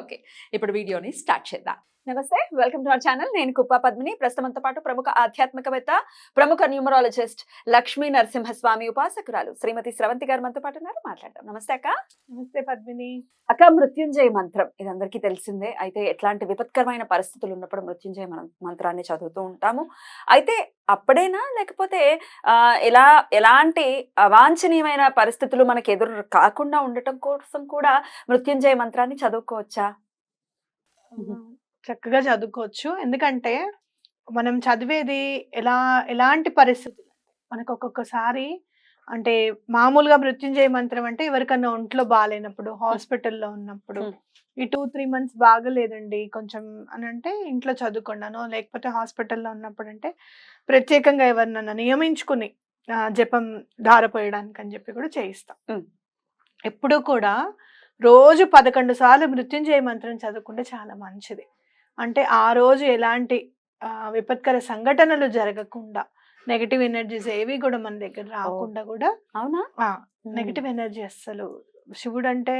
Okay ఇప్పుడు వీడియోని start చేద్దాం. నమస్తే వెల్కమ్ టు అవర్ ఛానల్. నేను కుప్పా పద్మిని. ప్రస్తుతంతో పాటు ప్రముఖ ఆధ్యాత్మికవేత్త ప్రముఖ న్యూమరాలజిస్ట్ లక్ష్మీ నరసింహస్వామి ఉపాసకురాలు శ్రీమతి స్రవంతి గారు మనతో పాటు ఉన్నారు. మాట్లాడదాం. నమస్తే అక్క. నమస్తే పద్మిని. అక్క మృత్యుంజయ మంత్రం ఇది అందరికీ తెలిసిందే. అయితే ఎట్లాంటి విపత్కరమైన పరిస్థితులు ఉన్నప్పుడు మృత్యుంజయ మనం మంత్రాన్ని చదువుతూ ఉంటాము. అయితే అప్పుడేనా లేకపోతే ఆ, ఎలా ఎలాంటి అవాంఛనీయమైన పరిస్థితులు మనకు ఎదురు కాకుండా ఉండటం కోసం కూడా మృత్యుంజయ మంత్రాన్ని చదువుకోవచ్చా? చక్కగా చదువుకోవచ్చు. ఎందుకంటే మనం చదివేది ఎలా ఎలాంటి పరిస్థితులు? మనకు ఒక్కొక్కసారి అంటే మామూలుగా మృత్యుంజయ మంత్రం అంటే ఎవరికన్నా ఒంట్లో బాగాలేనప్పుడు హాస్పిటల్లో ఉన్నప్పుడు. ఈ టూ త్రీ మంత్స్ బాగలేదండి కొంచెం అని అంటే ఇంట్లో చదువుకున్నాను లేకపోతే హాస్పిటల్లో ఉన్నప్పుడు అంటే ప్రత్యేకంగా ఎవరినన్నా నియమించుకుని జపం ధారపోయడానికి అని చెప్పి కూడా చేయిస్తాం. ఎప్పుడూ కూడా రోజు పదకొండు సార్లు మృత్యుంజయ మంత్రం చదువుకుంటే చాలా మంచిది అంటే ఆ రోజు ఎలాంటి విపత్కర సంఘటనలు జరగకుండా నెగటివ్ ఎనర్జీస్ ఏవి కూడా మన దగ్గర రాకుండా కూడా అవునా? నెగటివ్ ఎనర్జీ అస్సలు శివుడు అంటే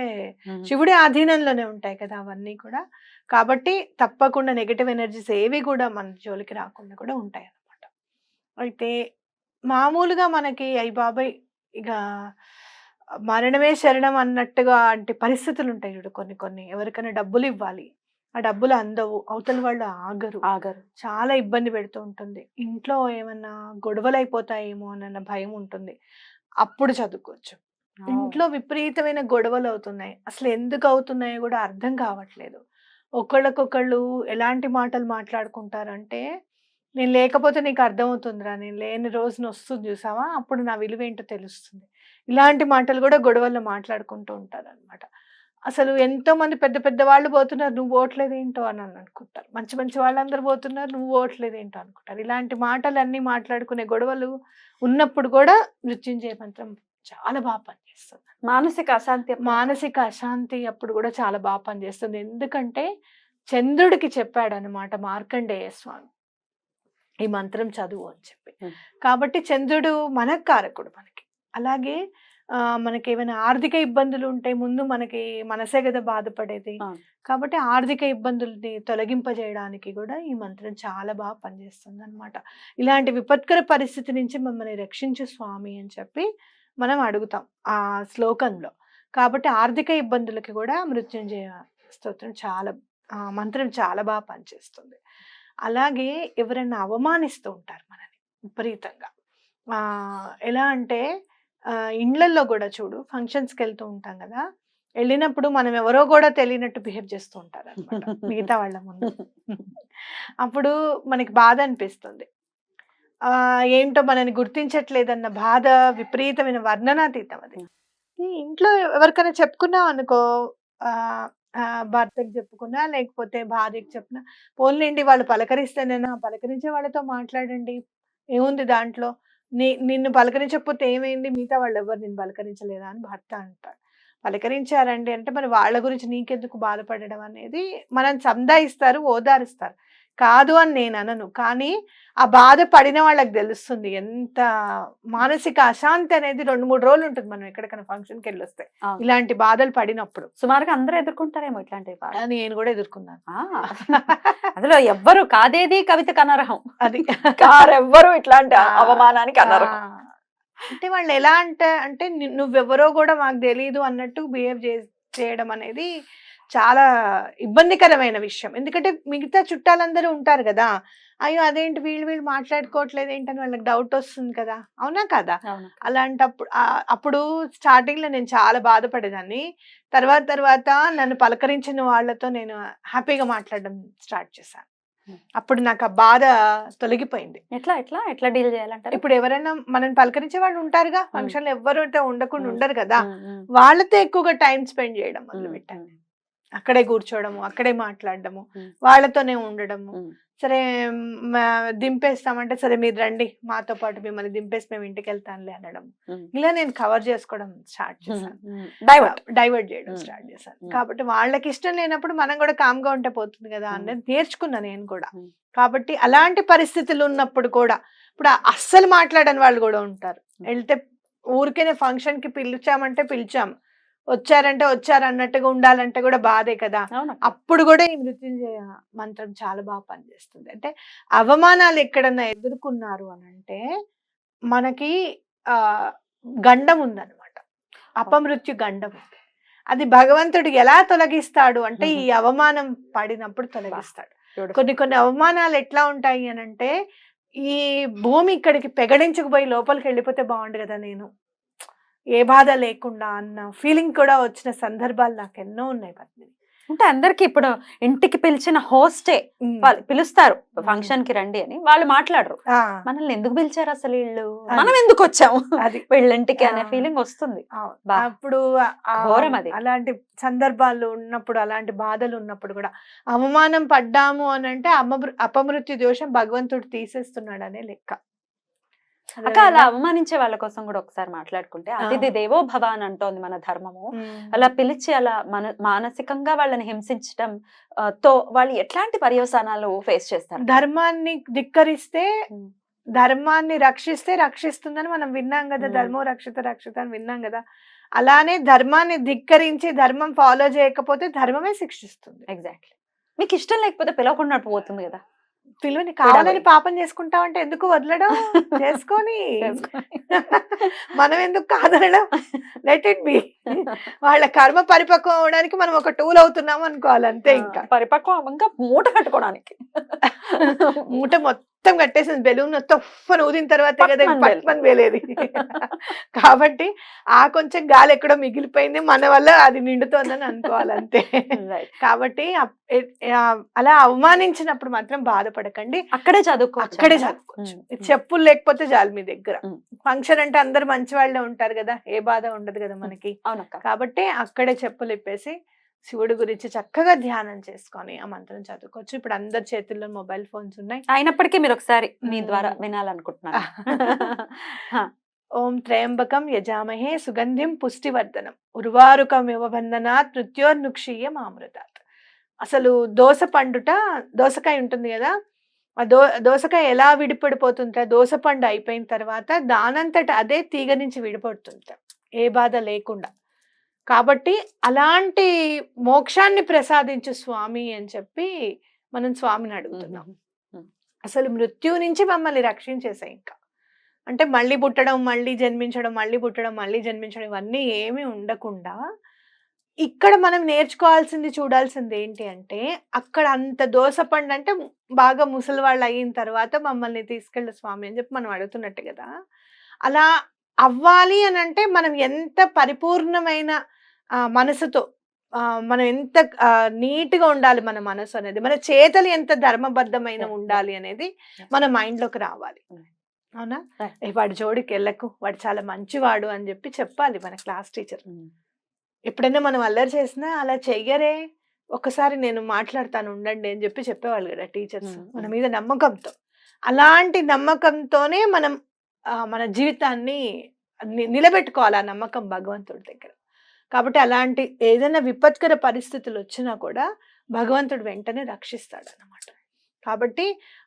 శివుడి ఆధీనంలోనే ఉంటాయి కదా అవన్నీ కూడా. కాబట్టి తప్పకుండా నెగటివ్ ఎనర్జీస్ ఏవి కూడా మన జోలికి రాకుండా కూడా ఉంటాయి అన్నమాట. అయితే మామూలుగా మనకి అయ్యి బాబాయ్ ఇక మరణమే శరణం అన్నట్టుగా అంటే పరిస్థితులు ఉంటాయి చూడు కొన్ని కొన్ని. ఎవరికైనా డబ్బులు ఇవ్వాలి. ఆ డబ్బులు అందవు. అవతల వాళ్ళు ఆగరు. ఆగరు. చాలా ఇబ్బంది పెడుతూ ఉంటుంది. ఇంట్లో ఏమన్నా గొడవలు అయిపోతాయేమో అన్న భయం ఉంటుంది. అప్పుడు చదువుకోవచ్చు. ఇంట్లో విపరీతమైన గొడవలు అవుతున్నాయి అసలు ఎందుకు అవుతున్నాయో కూడా అర్థం కావట్లేదు. ఒకళ్ళకొకళ్ళు ఎలాంటి మాటలు మాట్లాడుకుంటారంటే నేను లేకపోతే నీకు అర్థమవుతుందిరా. నేను లేని రోజున వస్తుంది చూసావా? అప్పుడు నా విలువ ఏంటో తెలుస్తుంది. ఇలాంటి మాటలు కూడా గొడవల్లో మాట్లాడుకుంటూ ఉంటారు అనమాట అసలు ఎంతో మంది పెద్ద పెద్ద వాళ్ళు పోతున్నారు నువ్వు ఓట్లేదు ఏంటో అని అని అనుకుంటారు. మంచి మంచి వాళ్ళందరూ పోతున్నారు నువ్వు ఓట్లేదు ఏంటో అనుకుంటారు. ఇలాంటి మాటలు అన్నీ మాట్లాడుకునే గొడవలు ఉన్నప్పుడు కూడా మృత్యుంజయ మంత్రం చాలా బాగా పనిచేస్తుంది. మానసిక అశాంతి మానసిక అశాంతి అప్పుడు కూడా చాలా బాగా పనిచేస్తుంది. ఎందుకంటే చంద్రుడికి చెప్పాడు అనమాట మార్కండేయ స్వామి ఈ మంత్రం చదువు అని చెప్పి. కాబట్టి చంద్రుడు మనకు కారకుడు మనకి. అలాగే మనకి ఏమైనా ఆర్థిక ఇబ్బందులు ఉంటే ముందు మనకి మనసే కదా బాధపడేది. కాబట్టి ఆర్థిక ఇబ్బందుల్ని తొలగింపజేయడానికి కూడా ఈ మంత్రం చాలా బాగా పనిచేస్తుంది అనమాట ఇలాంటి విపత్కర పరిస్థితి నుంచి మమ్మల్ని రక్షించు స్వామి అని చెప్పి మనం అడుగుతాం ఆ శ్లోకంలో. కాబట్టి ఆర్థిక ఇబ్బందులకి కూడా మృత్యుంజయ స్తోత్రం చాలా ఆ, మంత్రం చాలా బాగా పనిచేస్తుంది. అలాగే ఎవరైనా అవమానిస్తూ ఉంటారు మనని విపరీతంగా. ఆ, ఎలా అంటే ఇండ్లల్లో కూడా చూడు ఫంక్షన్స్కి వెళ్తూ ఉంటాం కదా వెళ్ళినప్పుడు మనం ఎవరో కూడా తెలియనట్టు బిహేవ్ చేస్తూ ఉంటారు అనమాట మిగతా వాళ్ళ ముందు. అప్పుడు మనకి బాధ అనిపిస్తుంది. ఆ ఏంటో మనని గుర్తించట్లేదన్న బాధ విపరీతమైన వర్ణనాతీతం అది. ఇంట్లో ఎవరికైనా చెప్పుకున్నాం అనుకో భర్తకి చెప్పుకున్నా లేకపోతే భార్యకి చెప్పినా పోన్లేండి వాళ్ళు పలకరిస్తేనేనా పలకరించే వాళ్ళతో మాట్లాడండి ఏముంది దాంట్లో? నిన్ను పలకరించకపోతే ఏమైంది? మిగతా వాళ్ళు ఎవరు నిన్ను పలకరించలేదా అని భర్త అంటాడు. పలకరించారండి అంటే మరి వాళ్ళ గురించి నీకెందుకు బాధపడడం అనేది? మనం సందాయిస్తారు ఓదారుస్తారు. కాదు అని నేను అనను. కానీ ఆ బాధ పడిన వాళ్ళకి తెలుస్తుంది ఎంత మానసిక అశాంతి అనేది రెండు మూడు రోజులు ఉంటుంది మనం ఎక్కడికైనా ఫంక్షన్కి వెళ్ళి వస్తే. ఇలాంటి బాధలు పడినప్పుడు. సుమారుగా అందరూ ఎదుర్కొంటారేమో. అని నేను కూడా ఎదుర్కొన్నాను. అందులో ఎవ్వరు కాదేది కవితకు అనర్హం. అది. కారెవ్వరు ఇట్లాంటి అవమానానికి అనర్హం. అంటే వాళ్ళు ఎలా అంటే అంటే నువ్వెవరో కూడా మాకు తెలియదు అన్నట్టు బిహేవ్ చేయడం అనేది చాలా ఇబ్బందికరమైన విషయం. ఎందుకంటే మిగతా చుట్టాలందరూ ఉంటారు కదా. అయ్యో! అదేంటి వీళ్ళు వీళ్ళు మాట్లాడుకోవట్లేదు ఏంటని వాళ్ళకి డౌట్ వస్తుంది కదా. అవునా కదా? అలాంటప్పుడు అప్పుడు స్టార్టింగ్లో నేను చాలా బాధపడేదాన్ని. తర్వాత తర్వాత నన్ను పలకరించిన వాళ్ళతో నేను హ్యాపీగా మాట్లాడడం స్టార్ట్ చేశాను. అప్పుడు నాకు ఆ బాధ తొలగిపోయింది. ఎట్లా ఎట్లా? ఎట్లా డీల్ చేయాలంటారు? ఇప్పుడు ఎవరైనా మనం పలకరించే వాళ్ళు ఉంటారుగా. ఫంక్షన్లో ఎవరు అయితే ఉండకుండా. ఉండరు కదా. వాళ్ళతో ఎక్కువగా టైం స్పెండ్ చేయడం మొదలు పెట్టాను. అక్కడే కూర్చోవడము అక్కడే మాట్లాడడము. వాళ్ళతోనే ఉండడము. సరే దింపేస్తామంటే సరే మీరు రండి మాతో పాటు మిమ్మల్ని దింపేసి మేము ఇంటికి వెళ్తానులే అనడం. ఇలా నేను కవర్ చేసుకోవడం స్టార్ట్ చేశాను డైవర్ట్ డైవర్ట్ చేయడం. స్టార్ట్ చేశాను. కాబట్టి వాళ్ళకి ఇష్టం లేనప్పుడు మనం కూడా కామ్గా ఉంటే పోతుంది కదా. అనేది నేర్చుకున్నా నేను కూడా. కాబట్టి అలాంటి పరిస్థితులు ఉన్నప్పుడు కూడా ఇప్పుడు అస్సలు మాట్లాడని వాళ్ళు కూడా ఉంటారు. వెళ్తే ఊరికేనే ఫంక్షన్కి పిలిచామంటే పిలిచాం వచ్చారంటే వచ్చారు అన్నట్టుగా ఉండాలంటే కూడా బాధే కదా. అప్పుడు కూడా ఈ మృత్యుంజయ మంత్రం చాలా బాగా పనిచేస్తుంది. అంటే అవమానాలు ఎక్కడన్నా ఎదుర్కొన్నారు అని అంటే మనకి ఆ గండం ఉందన్నమాట. అపమృత్యు గండం ఉంది. అది భగవంతుడు ఎలా తొలగిస్తాడు అంటే ఈ అవమానం పడినప్పుడు తొలగిస్తాడు. కొన్ని కొన్ని అవమానాలు ఎట్లా ఉంటాయి అని అంటే ఈ భూమి ఇక్కడికి పెగడించుకుపోయి లోపలికి వెళ్ళిపోతే బాగుండు కదా నేను. ఏ బాధ లేకుండా అన్న ఫీలింగ్ కూడా వచ్చిన సందర్భాలు నాకు ఎన్నో ఉన్నాయి పద్మిని. అంటే అందరికి ఇప్పుడు ఇంటికి పిలిచిన హోస్టే వాళ్ళు పిలుస్తారు ఫంక్షన్కి రండి అని వాళ్ళు మాట్లాడరు. మనల్ని ఎందుకు పిలిచారు అసలు వీళ్ళు. మనం ఎందుకు వచ్చాము? అది. వీళ్ళింటికి అనే. ఫీలింగ్ వస్తుంది. అప్పుడు ఘోరం అది. అలాంటి సందర్భాలు ఉన్నప్పుడు అలాంటి బాధలు ఉన్నప్పుడు కూడా అవమానం పడ్డాము అని అంటే అమృ అపమృత్యు దోషం భగవంతుడు తీసేస్తున్నాడు అనే లెక్క. అక్క అలా అవమానించే వాళ్ళ కోసం కూడా ఒకసారి మాట్లాడుకుంటే అతిథి దేవో భవ అని అంటోంది మన ధర్మము. అలా పిలిచి అలా మన మానసికంగా వాళ్ళని హింసించడం తో వాళ్ళు ఎట్లాంటి పర్యవసానాలు ఫేస్ చేస్తారు? ధర్మాన్ని ధిక్కరిస్తే. ధర్మాన్ని రక్షిస్తే రక్షిస్తుందని మనం విన్నాం కదా. ధర్మం రక్షిత రక్షిత అని విన్నాం కదా. అలానే ధర్మాన్ని ధిక్కరించి ధర్మం ఫాలో చేయకపోతే ధర్మమే శిక్షిస్తుంది. ఎగ్జాక్ట్లీ మీకు ఇష్టం లేకపోతే పిలవకుండా పోతుంది కదా. పిలువని కావాలని. పాపం చేసుకుంటామంటే ఎందుకు వదలడం? చేసుకొని మనం ఎందుకు కాదనడం? లెట్ ఇట్ బి వాళ్ళ కర్మ పరిపక్వం అవడానికి మనం ఒక టూల్ అవుతున్నాం అనుకోవాలి అంతే ఇంకా. పరిపక్వం ఇంకా మూట కట్టుకోవడానికి. మూట మొత్తం కట్టేసింది బెలూన్ మొత్తం ఉఫ్ఫని ఊదిన తర్వాత కదా వేలేది. కాబట్టి ఆ కొంచెం గాలి ఎక్కడో మిగిలిపోయింది మన వల్ల అది నిండుతోందని అనుకోవాలి అంతే. కాబట్టి అలా అవమానించినప్పుడు మాత్రం బాధపడకండి. అక్కడే చదువుకోవచ్చు అక్కడే? చదువుకోవచ్చు. చెప్పులు లేకపోతే చాలు మీ దగ్గర. ఫంక్షన్ అంటే అందరు మంచి వాళ్ళే ఉంటారు కదా ఏ బాధ ఉండదు కదా మనకి. కాబట్టి అక్కడే చెప్పులు ఇప్పేసి శివుడి గురించి చక్కగా ధ్యానం చేసుకొని ఆ మంత్రం చదువుకోవచ్చు. ఇప్పుడు అందరి చేతుల్లో మొబైల్ ఫోన్స్ ఉన్నాయి. అయినప్పటికీ మీరు ఒకసారి మీ. ద్వారా వినాలనుకుంటున్నారు? ఓం త్రయంబకం యజామహే సుగంధిం పుష్టివర్ధనం. ఉర్వారుకమివ బంధనాత్ మృత్యోర్నుక్షీయ మామృతాత్. అసలు దోస పండుట దోసకాయ ఉంటుంది కదా ఆ దో దోసకాయ ఎలా విడిపడిపోతుంటా? దోస పండు అయిపోయిన తర్వాత దానంతట అదే తీగ నుంచి విడిపడుతుంటా. ఏ బాధ లేకుండా. కాబట్టి అలాంటి మోక్షాన్ని ప్రసాదించు స్వామి అని చెప్పి మనం స్వామిని అడుగుతున్నాం. అసలు మృత్యు నుంచి మమ్మల్ని రక్షించేసాయి ఇంకా. అంటే మళ్ళీ పుట్టడం మళ్ళీ జన్మించడం మళ్ళీ పుట్టడం మళ్ళీ జన్మించడం ఇవన్నీ ఏమీ ఉండకుండా ఇక్కడ మనం నేర్చుకోవాల్సింది చూడాల్సింది ఏంటి అంటే అక్కడ అంత దోసపండు అంటే బాగా ముసలి వాళ్ళు అయిన తర్వాత మమ్మల్ని తీసుకెళ్ళి స్వామి అని చెప్పి మనం అడుగుతున్నట్టు కదా. అలా అవ్వాలి అని అంటే మనం ఎంత పరిపూర్ణమైన మనసుతో మనం ఎంత నీట్గా ఉండాలి మన మనసు అనేది మన చేతలు ఎంత ధర్మబద్ధమైన. ఉండాలి అనేది మన మైండ్లోకి రావాలి. అవునా. వాడి జోడికి వెళ్ళకు వాడు చాలా మంచివాడు అని చెప్పి చెప్పాలి మన క్లాస్ టీచర్. ఎప్పుడైనా మనం అల్లరి చేసినా అలా చెయ్యరే ఒకసారి నేను మాట్లాడతాను ఉండండి అని చెప్పి చెప్పేవాళ్ళు కదా టీచర్స్. మన మీద నమ్మకంతో. అలాంటి నమ్మకంతోనే మనం మన జీవితాన్ని నిలబెట్టుకోవాలి ఆ నమ్మకం భగవంతుడి దగ్గర. కాబట్టి అలాంటి ఏదైనా విపత్కర పరిస్థితులు వచ్చినా కూడా భగవంతుడు వెంటనే రక్షిస్తాడు అన్నమాట కాబట్టి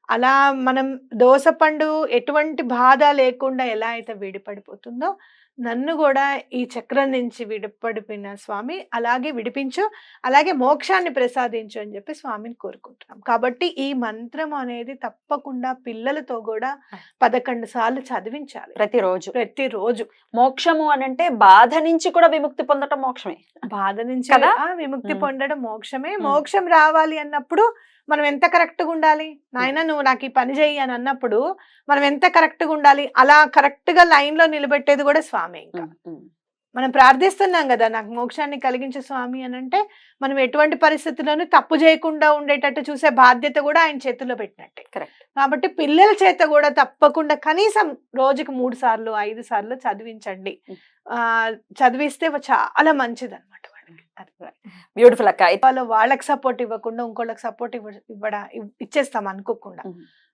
అలా మనం దోసపండు ఎటువంటి బాధ లేకుండా ఎలా అయితే విడిపడిపోతుందో నన్ను కూడా ఈ చక్రం నుంచి విడిపడిపోయిన స్వామి అలాగే విడిపించు అలాగే మోక్షాన్ని ప్రసాదించు అని చెప్పి స్వామిని కోరుకుంటున్నాం. కాబట్టి ఈ మంత్రం అనేది తప్పకుండా పిల్లలతో కూడా పదకొండు సార్లు చదివించాలి. ప్రతిరోజు. ప్రతిరోజు. మోక్షము అని అంటే బాధ నుంచి కూడా విముక్తి పొందటం మోక్షమే. బాధ నుంచి కదా? విముక్తి. పొందడం మోక్షమే. మోక్షం రావాలి అన్నప్పుడు మనం ఎంత కరెక్ట్గా ఉండాలి? నాయన నువ్వు నాకు ఈ పని చెయ్యి అని అన్నప్పుడు మనం ఎంత కరెక్ట్గా ఉండాలి? అలా కరెక్ట్గా లైన్లో నిలబెట్టేది కూడా స్వామి ఇంకా. మనం ప్రార్థిస్తున్నాం కదా నాకు మోక్షాన్ని కలిగించే స్వామి అని అంటే మనం ఎటువంటి పరిస్థితుల్లోనూ తప్పు చేయకుండా ఉండేటట్టు చూసే బాధ్యత కూడా ఆయన చేతుల్లో పెట్టినట్టే. Correct. కాబట్టి పిల్లల చేత కూడా తప్పకుండా కనీసం రోజుకి మూడు సార్లు ఐదు సార్లు చదివించండి. ఆ చదివిస్తే చాలా మంచిది అనమాట. బ్యూటిఫుల్ అక్క. వాళ్ళు వాళ్ళకి సపోర్ట్ ఇవ్వకుండా ఇంకోళ్ళకి సపోర్ట్ ఇవ్వ ఇవ్వడా ఇవ్- ఇచ్చేస్తాం అనుకోకుండా.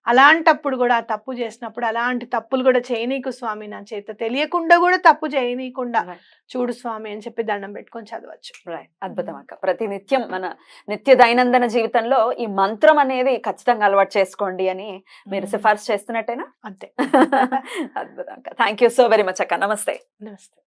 అలాంటప్పుడు కూడా ఆ తప్పు చేసినప్పుడు అలాంటి తప్పులు కూడా చేయనీకు స్వామి నా చేత తెలియకుండా కూడా తప్పు చేయనీయకుండా. చూడు స్వామి అని చెప్పి దండం పెట్టుకొని చదవచ్చు. అద్భుతం అక్క. ప్రతి నిత్యం మన నిత్య దైనందిన జీవితంలో ఈ మంత్రం అనేది ఖచ్చితంగా అలవాటు చేసుకోండి అని మీరు. సిఫార్సు చేస్తున్నట్టేనా? అంతే. అద్భుతం అక్క. Thank you so very much అక్క. నమస్తే. నమస్తే.